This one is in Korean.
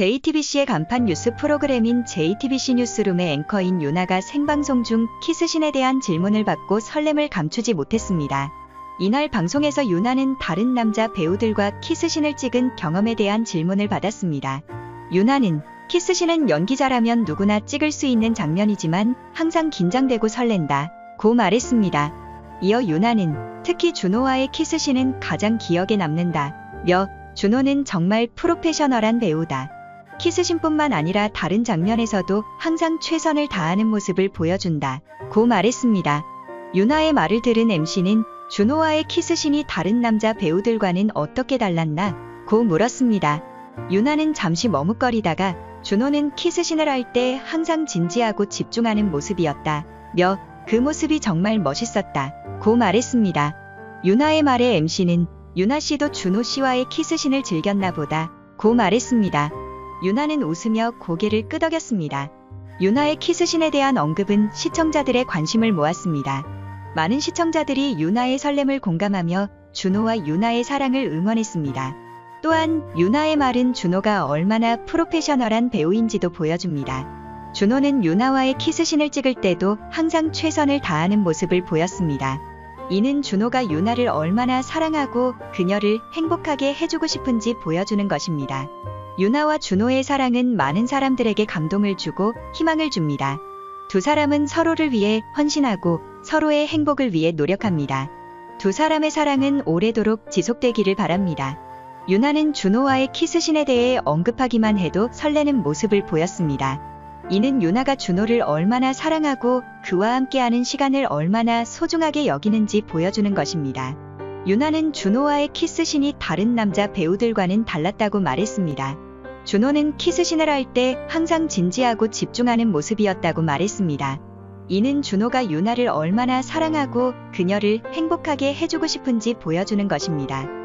JTBC의 간판 뉴스 프로그램인 JTBC 뉴스룸의 앵커인 유나가 생방송 중 키스신에 대한 질문을 받고 설렘을 감추지 못했습니다. 이날 방송에서 유나는 다른 남자 배우들과 키스신을 찍은 경험에 대한 질문을 받았습니다. 유나는 키스신은 연기자라면 누구나 찍을 수 있는 장면이지만 항상 긴장되고 설렌다. 고 말했습니다. 이어 유나는 특히 준호와의 키스신은 가장 기억에 남는다. 며 준호는 정말 프로페셔널한 배우다. 키스신뿐만 아니라 다른 장면에서도 항상 최선을 다하는 모습을 보여준다. 고 말했습니다. 유나의 말을 들은 MC는 준호와의 키스신이 다른 남자 배우들과는 어떻게 달랐나? 고 물었습니다. 유나는 잠시 머뭇거리다가 준호는 키스신을 할 때 항상 진지하고 집중하는 모습이었다. 며 그 모습이 정말 멋있었다. 고 말했습니다. 유나의 말에 MC는 유나 씨도 준호 씨와의 키스신을 즐겼나 보다. 고 말했습니다. 유나는 웃으며 고개를 끄덕였습니다. 유나의 키스신에 대한 언급은 시청자들의 관심을 모았습니다. 많은 시청자들이 유나의 설렘을 공감하며 준호와 유나의 사랑을 응원했습니다. 또한 유나의 말은 준호가 얼마나 프로페셔널한 배우인지도 보여줍니다. 준호는 유나와의 키스신을 찍을 때도 항상 최선을 다하는 모습을 보였습니다. 이는 준호가 유나를 얼마나 사랑하고 그녀를 행복하게 해주고 싶은지 보여주는 것입니다. 유나와 준호의 사랑은 많은 사람들에게 감동을 주고 희망을 줍니다. 두 사람은 서로를 위해 헌신하고 서로의 행복을 위해 노력합니다. 두 사람의 사랑은 오래도록 지속되기를 바랍니다. 유나는 준호와의 키스신에 대해 언급하기만 해도 설레는 모습을 보였습니다. 이는 유나가 준호를 얼마나 사랑하고 그와 함께하는 시간을 얼마나 소중하게 여기는지 보여주는 것입니다. 유나는 준호와의 키스신이 다른 남자 배우들과는 달랐다고 말했습니다. 준호는 키스신을 할 때 항상 진지하고 집중하는 모습이었다고 말했습니다. 이는 준호가 유나를 얼마나 사랑하고 그녀를 행복하게 해주고 싶은지 보여주는 것입니다.